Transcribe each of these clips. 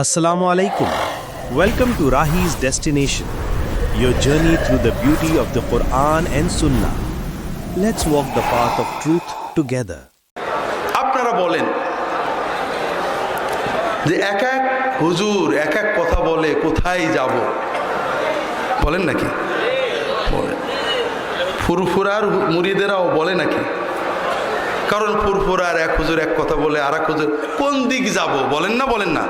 Assalamu alaikum. Welcome to Rahi's Destination, your journey through the beauty of the Quran and Sunnah. Let's walk the path of truth together. আপনারা বলেন যে এক এক হুজুর এক এক কথা বলে কোথায় যাব বলেন নাকি বলেন ফুরফুরার মুরিদেরাও বলে নাকি কারণ ফুরফুরার এক হুজুর এক কথা বলে আর এক হুজুর, কোন দিক যাব? বলেন না বলেন না।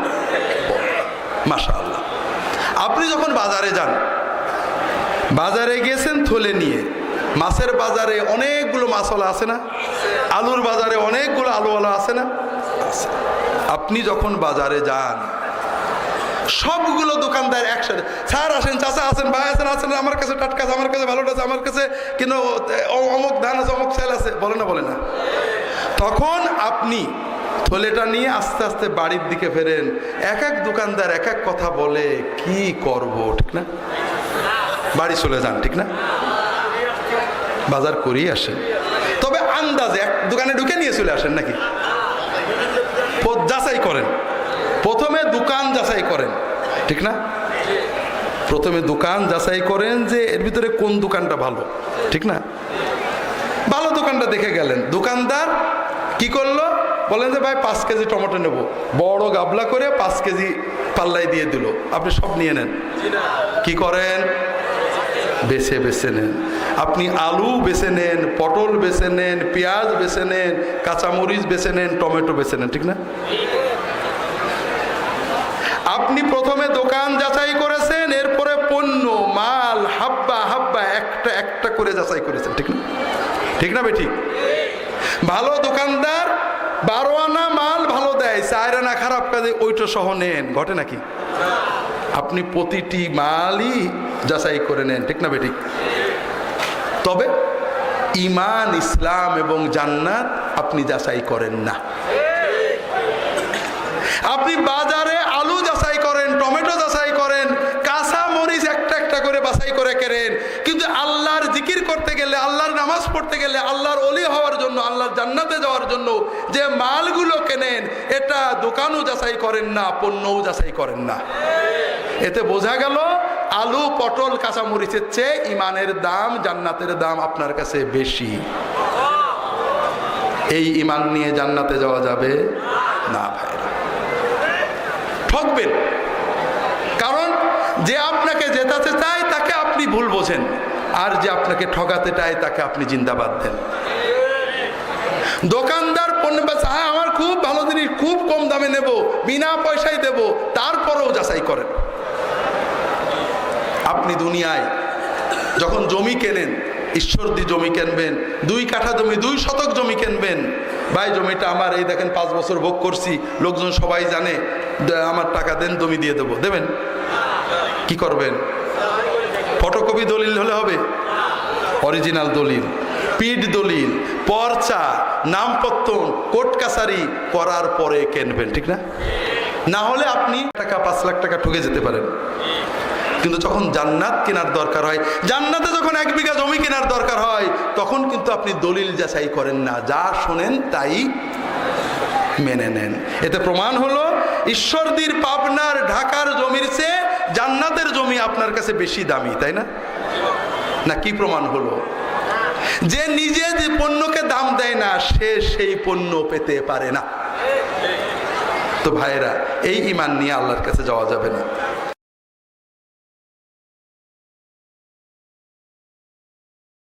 মাশা আপনি যখন বাজারে যান, বাজারে গেছেন থলে নিয়ে, মাছের বাজারে অনেকগুলো মাছওয়ালা আছে না? আলুর বাজারে অনেকগুলো আলুওয়ালা আছে না? আছে। আপনি যখন বাজারে যান, সবগুলো দোকানদার একসাথে, স্যার আসেন, চাচা আছেন ভাই আছেন আছেন আমার কাছে টাটকা আছে, আমার কাছে ভালোটা আছে, আমার কাছে কিন্তু অমুক ধান আছে, অমুক সেল আছে। বলে না বলে না। তখন আপনি থলেটা নিয়ে আস্তে আস্তে বাড়ির দিকে ফেরেন। এক এক দোকানদার এক এক কথা বলে, কি করব? ঠিক না? বাড়ি চলে যান, ঠিক না? বাজার করেই আসেন। তবে আন্দাজে এক দোকানে ঢুকে নিয়ে চলে আসেন নাকি? যাচাই করেন। প্রথমে দোকান যাচাই করেন, ঠিক না? প্রথমে দোকান যাচাই করেন যে এর ভিতরে কোন দোকানটা ভালো, ঠিক না? ভালো দোকানটা দেখে গেলেন। দোকানদার কি করল? বলেন যে, ভাই, পাঁচ কেজি টমেটো নেব। বড় গাবলা করে পাঁচ কেজি পাল্লাই দিয়ে দিল। আপনি সব নিয়ে নেন। কি করেন? বেছে বেছে নেন। আপনি আলু বেছে নেন, পটল বেছে নেন, পেঁয়াজ বেছে নেন, কাঁচামরিচ বেছে নেন, টমেটো বেছে নেন, ঠিক না? আপনি প্রথমে দোকান যাচাই করেছেন, এরপরে পণ্য, মাল, হাব্বা হাব্বা, একটা একটা করে যাচাই করেছেন, ঠিক না? ঠিক না বেঠিক ভালো দোকানদার বারো আনা মাল ভালো দেয় চার আনা খারাপ কাজে, ওইটা সহ নেন। ঘটে নাকি? আপনি প্রতিটি মালই যাচাই করে নেন, ঠিক না বেঠিক? তবে ইমান ইসলাম এবং জান্নাত আপনি যাচাই করেন না। আপনি বাজারে আলু যাচাই করেন টমেটো যাচাই করেন কাঁচা মরিচ একটা একটা করে বাছাই করে কেনেন? কিন্তু আল্লাহর জিকির করতে গেলে, আল্লাহর নামাজ পড়তে গেলে, আল্লাহর অলি হওয়ার জন্য, আল্লাহর জান্নাতে যাওয়ার জন্য যে মালগুলো কেনেন, এটা দোকানও যাচাই করেন না, পণ্যও যাচাই করেন না। এতে বোঝা গেল, আলু, পটল কাঁচা মরিচের চেয়ে ইমানের দাম, জান্নাতের দাম আপনার কাছে বেশি। এই ইমান নিয়ে জান্নাতে যাওয়া যাবে না ভাইরা। ঠকবেন। যে আপনাকে জেতাতে চায়, তাকে আপনি ভুল বোঝেন। আর যে আপনাকে ঠকাতে চায়, তাকে আপনি জিন্দাবাদ দেন। দোকানদার পণ্য বেচা হ্যাঁ আমার খুব ভালো জিনিস, খুব কম দামে নেব, বিনা পয়সায় দেব, তারপরেও যাচাই করেন। আপনি দুনিয়ায় যখন জমি কেনেন ঈশ্বর দি জমি কিনবেন, দুই কাঠা জমি, দুই শতক জমি কিনবেন, ভাই, জমিটা আমার, এই দেখেন পাঁচ বছর ভোগ করছি, লোকজন সবাই জানে আমার টাকা দেন, জমি দিয়ে দেবো, দেবেন? কি করবেন? ফটোকপি দলিল হলে হবে? অরিজিনাল দলিল। পিঠ দলিল, পরচা নামপত্তন কোর্ট কাছারি করার পরে কেনবেন ঠিক না? না হলে আপনি টাকা, পাঁচ লাখ টাকা ঠকে যেতে পারেন। কিন্তু যখন জান্নাত কেনার দরকার হয়, জান্নাতে যখন এক বিঘা জমি কেনার দরকার হয়, তখন কিন্তু আপনি দলিল যাচাই করেন না। যা শোনেন, তাই মেনে নেন। এতে প্রমাণ হলো, ঈশ্বরদীর পাবনার ঢাকার জমির চেয়ে জান্নাতের জমি আপনার কাছে বেশি দামি, তাই না? না, কি প্রমাণ হলো? যে নিজে যে পণ্যকে দাম দেয় না, সে সেই পণ্য পেতে পারে না। তো ভাইরা এই ইমান নিয়ে আল্লাহর কাছে যাওয়া যাবে না।